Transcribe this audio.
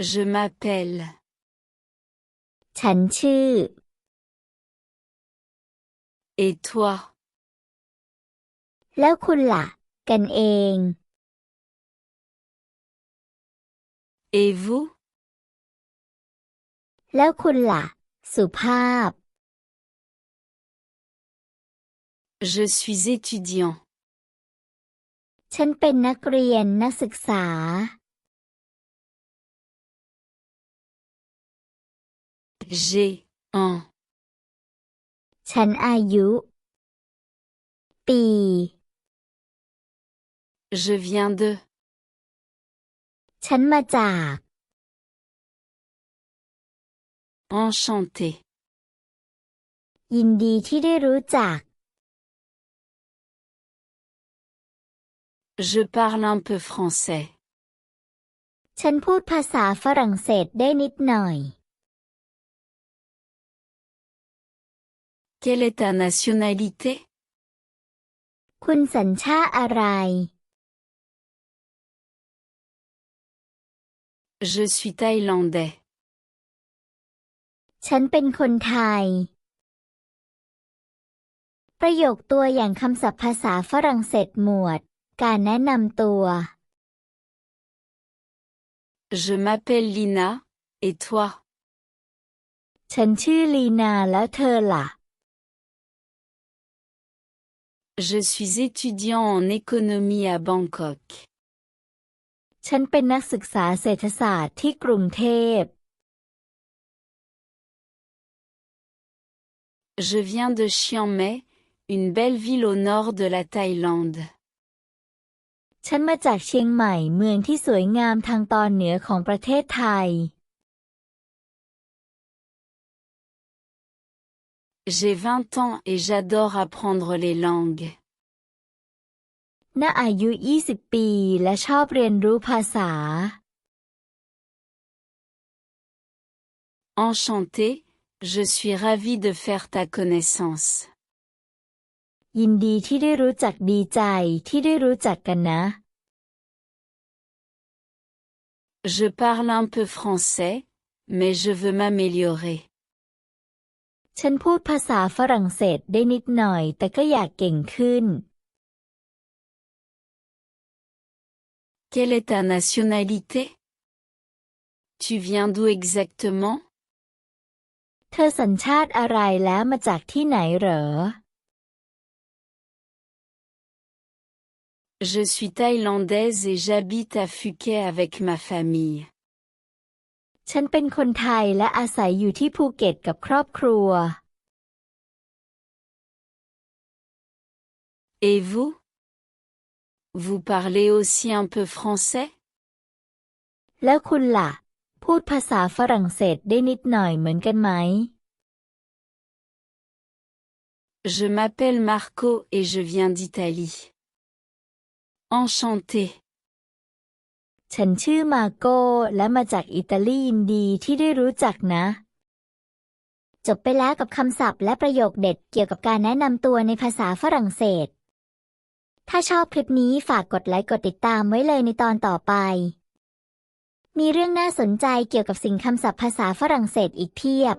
Je m'appelle. ฉันชื่อ Et toi แล้วคุณล่ะ กันเอง Et vous แล้วคุณล่ะ สุภาพ Je suis étudiant. ฉันเป็นนักเรียนนักศึกษา J'ai un. ฉันอายุ ปี Je viens de. ฉันมาจาก Enchanté. ยินดีที่ได้รู้จัก Je parle un peu français. ฉันพูดภาษาฝรั่งเศสได้นิดหน่อย Quelle est ta nationalité คุณสัญชาติอะไร Je suis thaïlandais. ฉันเป็นคนไทย ประโยคตัวอย่างคำศัพท์ภาษาฝรั่งเศสหมวด การแนะนำตัว Je m'appelle Lina. Et toi ฉันชื่อลีนาแล้วเธอล่ะ Je suis étudiant en économie à Bangkok. ฉันเป็นนักศึกษาเศรษฐศาสตร์ที่กรุงเทพ Je viens de Chiang Mai, une belle ville au nord de la Thaïlande. ฉันมาจากเชียงใหม่เมืองที่สวยงามทางตอนเหนือของประเทศไทย J'ai 20 ans et j'adore apprendre les langues. Enchanté, je suis ravi de faire ta connaissance. Je parle un peu français, mais je veux m'améliorer. ฉันพูดภาษาฝรั่งเศสได้นิดหน่อย แต่ก็อยากเก่งขึ้น Quelle est ta nationalité Tu viens d'où exactement เธอสัญชาติอะไรแล้วมาจากที่ไหนเหรอ Je suis thaïlandaise et j'habite à Phuket avec ma famille. ฉันเป็นคนไทยและอาศัยอยู่ที่ภูเก็ตกับครอบครัว Et vous Vous parlez aussi un peu français แล้วคุณล่ะ พูดภาษาฝรั่งเศสได้นิดหน่อยเหมือนกันไหม Je m'appelle Marco et je viens d'Italie. Enchanté. ฉันชื่อมาโก้และมาจากอิตาลียินดีที่ได้รู้จักนะ จบไปแล้วกับคำศัพท์และประโยคเด็ดเกี่ยวกับการแนะนำตัวในภาษาฝรั่งเศส ถ้าชอบคลิปนี้ฝากกดไลค์กดติดตามไว้เลยในตอนต่อไป มีเรื่องน่าสนใจเกี่ยวกับสิ่งคำศัพท์ภาษาฝรั่งเศสอีกเพียบ